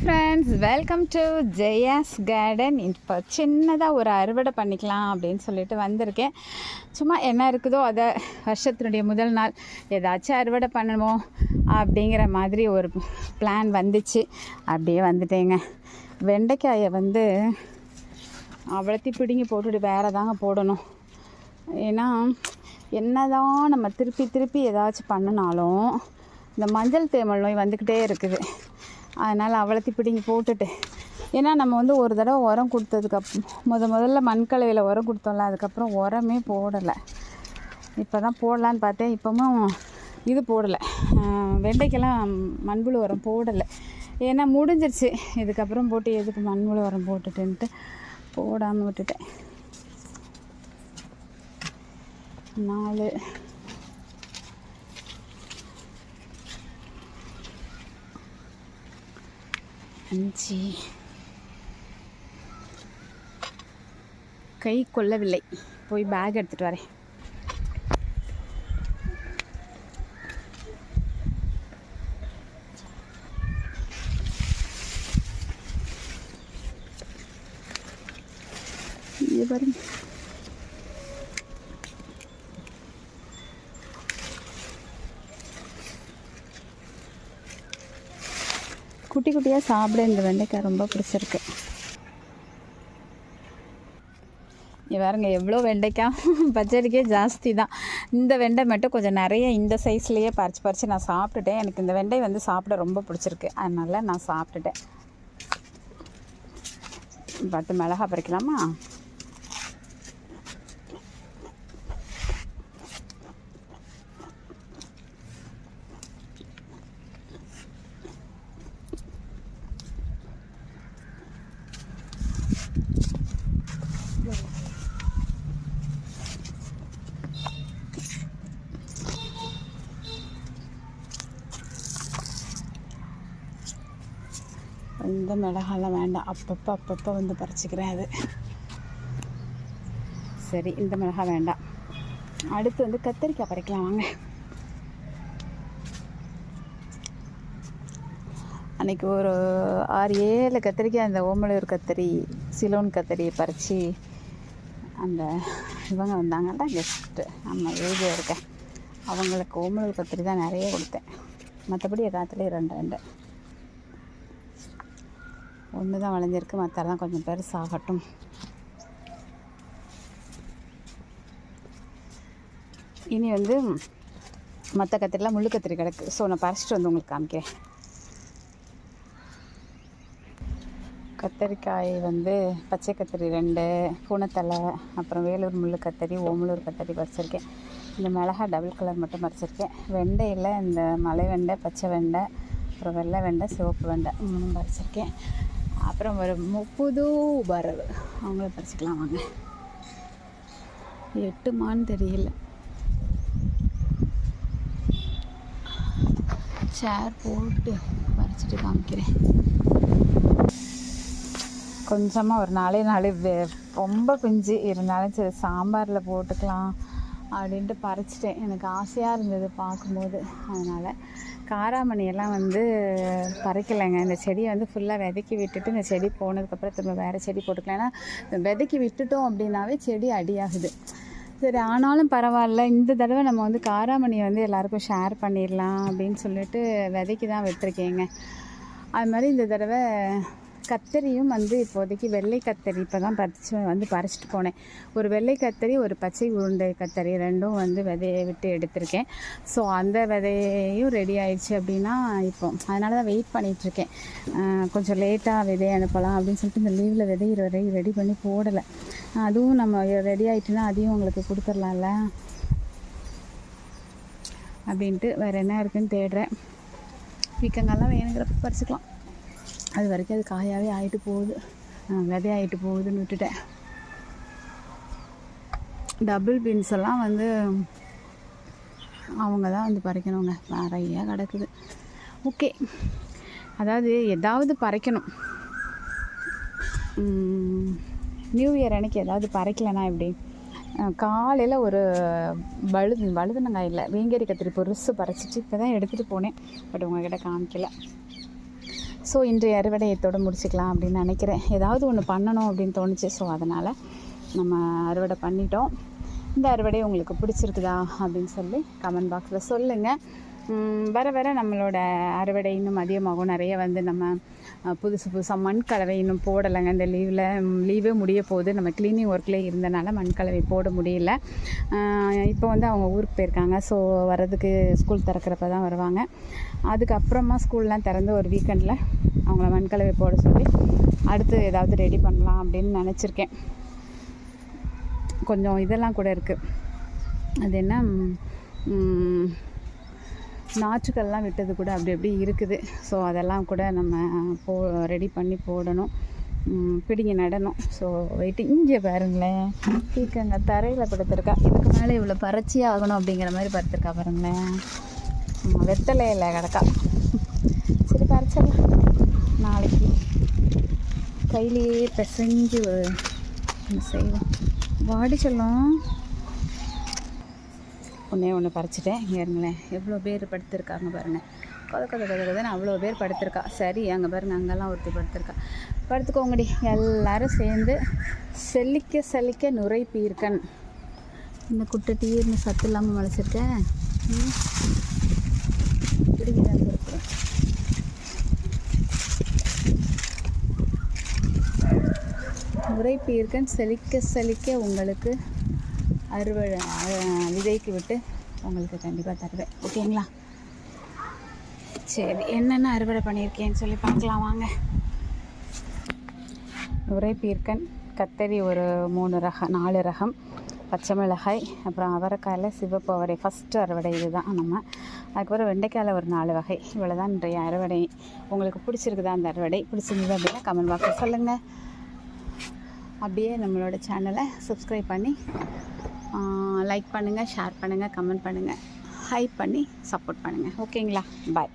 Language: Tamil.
Friends welcome to Jaya's garden இப்போ சின்னதாக ஒரு அறுவடை பண்ணிக்கலாம் அப்படின்னு சொல்லிட்டு வந்திருக்கேன். சும்மா என்ன இருக்குதோ அதை வருஷத்தினுடைய முதல் நாள் ஏதாச்சும் அறுவடை பண்ணணுமோ அப்படிங்கிற மாதிரி ஒரு பிளான் வந்துச்சு. அப்படியே வந்துட்டேங்க. வெண்டைக்காயை வந்து அவ்வளோத்தையும் பிடுங்கி போட்டுட்டு வேறு தாங்க போடணும். ஏன்னா என்னதான் நம்ம திருப்பி திருப்பி ஏதாச்சும் பண்ணினாலும் இந்த மஞ்சள் தேமல் நோய் வந்துக்கிட்டே இருக்குது. அதனால் அவ்வளோத்தி பிடிங்கி போட்டுட்டு. ஏன்னா நம்ம வந்து ஒரு தடவை உரம் கொடுத்ததுக்கு முத முதல்ல மண்கலவையில் உரம் கொடுத்தோம்ல அதுக்கப்புறம் உரமே போடலை. இப்போ தான் போடலான்னு பார்த்தேன். இப்போவும் இது போடலை. வெண்டைக்கெல்லாம் மண்புழு உரம் போடலை. ஏன்னா முடிஞ்சிருச்சு. இதுக்கப்புறம் போட்டு எதுக்கு மண்புழு உரம் போட்டுட்டுன்ட்டு போடாமல் விட்டுட்டேன். நாலு அஞ்சு. கை கொள்ளவில்லை. போய் பேக் எடுத்துகிட்டு வரேன். இங்கே பாருங்க. குட்டி குட்டியாக சாப்பிட இந்த வெண்டைக்காய் ரொம்ப பிடிச்சிருக்கு. இங்கே பாருங்க எவ்வளோ வெண்டைக்காய்? பச்சடிக்கே ஜாஸ்தி தான். இந்த வெண்டை மட்டும் கொஞ்சம் நிறைய இந்த சைஸ்லேயே பறித்து பறித்து நான் சாப்பிட்டுட்டேன். எனக்கு இந்த வெண்டை வந்து சாப்பிட ரொம்ப பிடிச்சிருக்கு. அதனால் நான் சாப்பிட்டுட்டேன். பத்து மிளகா பறிக்கலாமா? இந்த மிளகாலாம் வேண்டாம். அப்பப்போ அப்பப்போ வந்து பறிச்சிக்கிறேன் அது. சரி இந்த மிளகா வேண்டாம். அடுத்து வந்து கத்திரிக்காய் பறிக்கலாம் வாங்க. அன்னைக்கு ஒரு ஆறு ஏழு கத்திரிக்காய் அந்த ஓமலூர் கத்திரி சிலோன் கத்திரி பறித்து அந்த இவங்க வந்தாங்கல்ல கெஸ்ட்டு நம்ம ஏஜில் இருக்கேன். அவங்களுக்கு ஓமலூர் கத்திரி தான் நிறைய கொடுத்தேன். மற்றபடி எல்லாத்துலேயும் ரெண்டு ரெண்டு. ஒன்று தான் வளைஞ்சிருக்கு மற்றெல்லாம் கொஞ்சம் பெருசாகட்டும். இனி வந்து மற்ற கத்திரிலாம் முள்ளு கத்திரி கிடக்கு. ஸோ நான் பறிச்சிட்டு வந்து உங்களுக்கு காமிக்கிறேன். கத்தரிக்காய் வந்து பச்சை கத்திரி ரெண்டு பூனத்தலை அப்புறம் வேலூர் முள்ளு கத்தரி ஓமலூர் கத்தரி பறிச்சிருக்கேன். இந்த மிளகா டபுள் கலர் மட்டும் பறிச்சிருக்கேன். வெண்டையில் இந்த மலை வெண்டை பச்சை வெண்டை அப்புறம் வெள்ளை வெண்டை சிவப்பு வெண்டை மூணும் பறிச்சிருக்கேன். அப்புறம் ஒரு புது வரவு அவங்கள பறிச்சுக்கலாம் வாங்க. எட்டுமான்னு தெரியல. சேர் போட்டு பறிச்சுட்டு காமிக்கிறேன். கொஞ்சமாக ஒரு நாளே நாளே ரொம்ப குஞ்சு இருந்தாலும் சரி சாம்பாரில் போட்டுக்கலாம் அப்படின்ட்டு பறிச்சிட்டேன். எனக்கு ஆசையாக இருந்தது பார்க்கும்போது. அதனால் காராமணியெல்லாம் வந்து பறிக்கலைங்க. இந்த செடியை வந்து ஃபுல்லாக விதைக்கி விட்டுட்டு இந்த செடி போனதுக்கப்புறம் திரும்ப வேறு செடி போட்டுக்கலாம். ஏன்னா விதைக்கி விட்டுட்டோம் அப்படின்னாவே செடி அடியாகுது. சரி ஆனாலும் பரவாயில்ல. இந்த தடவை நம்ம வந்து காராமணியை வந்து எல்லாருக்கும் ஷேர் பண்ணிடலாம் அப்படின்னு சொல்லிட்டு விதைக்கு தான் விட்டுருக்கேங்க. அது மாதிரி இந்த தடவை கத்தரியும் வந்து இப்போதைக்கு வெள்ளை கத்தரி இப்போ தான் பறிச்சு வந்து பறிச்சிட்டு போனேன். ஒரு வெள்ளை கத்தரி ஒரு பச்சை உருண்டை கத்தரி ரெண்டும் வந்து விதையை விட்டு எடுத்திருக்கேன். ஸோ அந்த விதையும் ரெடி ஆயிடுச்சு அப்படின்னா இப்போ. அதனால தான் வெயிட் பண்ணிகிட்ருக்கேன் கொஞ்சம் லேட்டாக விதையை அனுப்பலாம் அப்படின்னு சொல்லிட்டு இந்த லீவில் விதை வரை ரெடி பண்ணி போடலை. அதுவும் நம்ம ரெடி ஆயிட்டுனா அதையும் உங்களுக்கு கொடுத்துர்லாம்ல அப்படின்ட்டு வேறு என்ன இருக்குதுன்னு தேடுறேன். வீக்கங்கள்லாம் வேணுங்கிறப்ப பறிச்சுக்கலாம். அது வரைக்கும் அது காயாகவே ஆகிட்டு போகுது. விதையாயிட்டு போகுதுன்னு விட்டுட்டேன். டபுள் பீன்ஸ் எல்லாம் வந்து அவங்க தான் வந்து பறிக்கணுங்க. நிறைய கிடக்குது. ஓகே அதாவது ஏதாவது பறிக்கணும். நியூ இயர் அன்னைக்கு ஏதாவது பறைக்கலனா எப்படி? காலையில் ஒரு வழுது வழுதுனங்காய் இல்லை வேங்கேரி கத்திரி பொருசு பறிச்சிட்டு இப்போ தான் எடுத்துகிட்டு போனேன். பட் உங்ககிட்ட காமிக்கல. ஸோ இன்றைய அறுவடையத்தோடு முடிச்சுக்கலாம் அப்படின்னு நினைக்கிறேன். ஏதாவது ஒன்று பண்ணணும் அப்படின்னு தோணுச்சு. ஸோ அதனால் நம்ம அறுவடை பண்ணிட்டோம். இந்த அறுவடை உங்களுக்கு பிடிச்சிருக்குதா அப்படின்னு சொல்லி கமெண்ட் பாக்ஸில் சொல்லுங்கள் வர வர நம்மளோட அறுவடை இன்னும் அதிகமாகும். நிறைய வந்து நம்ம புதுசு புதுசாக மண் கலவை இன்னும் போடலைங்க. இந்த லீவில் லீவே முடிய போகுது. நம்ம க்ளீனிங் ஒர்க்கில் இருந்தனால மண் கலவை போட முடியல. இப்போ வந்து அவங்க ஊருக்கு போயிருக்காங்க. ஸோ வர்றதுக்கு ஸ்கூல் திறக்கிறப்ப தான் வருவாங்க. அதுக்கப்புறமா ஸ்கூல்லாம் திறந்து ஒரு வீக்கெண்டில் அவங்கள மண் கலவை போட சொல்லி அடுத்து ஏதாவது ரெடி பண்ணலாம் அப்படின்னு நினச்சிருக்கேன். கொஞ்சம் இதெல்லாம் கூட இருக்குது அது என்ன நாற்றுக்கள்லாம் விட்டது கூட அப்படி அப்படி இருக்குது. ஸோ அதெல்லாம் கூட நம்ம போ ரெடி பண்ணி போடணும். பிடிங்கி நடணும். ஸோ வெயிட்டு இங்கே பாருங்களேன். தீக்கங்க தரையில் கொடுத்துருக்கா இதுக்கு மேலே இவ்வளோ பறச்சி ஆகணும் அப்படிங்கிற மாதிரி படுத்திருக்கா பாருங்களேன். வெத்தலையில் கிடக்கா. சரி பறிச்சிடலாம். நாளைக்கு கையிலேயே பிசைஞ்சு செய்வோம்? வாடி சொல்லும். ஒன்றே ஒன்று பறிச்சிட்டேன். ஏறுங்களேன் எவ்வளோ பேர் படுத்திருக்காங்க பாருங்கள் கொத கொத கொத கொதன்னு அவ்வளோ பேர் படுத்திருக்கா. சரி அங்கே பாருங்கள் அங்கெல்லாம் ஒருத்தி படுத்திருக்கா. படுத்துக்கோங்கடி. எல்லாரும் சேர்ந்து செல்லிக்க செல்லிக்க நுரை பீர்க்கன். இந்த குட்டை தீர்னு சத்து இல்லாமல் முளைச்சிருக்கேன் ம். பிடிக்குதா செழிக்க செழிக்க உங்களுக்கு அறுவடை விதைக்கு விட்டு உங்களுக்கு கண்டிப்பாக தருவேன். ஓகேங்களா? சரி என்னென்ன அறுவடை பண்ணியிருக்கேன்னு சொல்லி பார்க்கலாம் வாங்க. உரைப்பீர்க்கன் கத்தரி ஒரு மூணு ரகம் நாலு ரகம் பச்சை மிளகாய் அப்புறம் அவரைக்காயில் சிவப்பு அவரை. ஃபஸ்ட்டு அறுவடை இதுதான் நம்ம. அதுக்கப்புறம் வெண்டைக்காயில் ஒரு நாலு வகை. இவ்வளோ தான் இன்றைய அறுவடை. உங்களுக்கு பிடிச்சிருக்குதா அந்த அறுவடை? பிடிச்சிருந்தது அப்படின்னா கமெண்ட் பாக்ஸில் சொல்லுங்கள் அப்படியே நம்மளோட சேனலை சப்ஸ்கிரைப் பண்ணி லைக் பண்ணுங்கள் ஷேர் பண்ணுங்கள் கமெண்ட் பண்ணுங்கள் ஹைப் பண்ணி சப்போர்ட் பண்ணுங்கள் ஓகேங்களா பாய்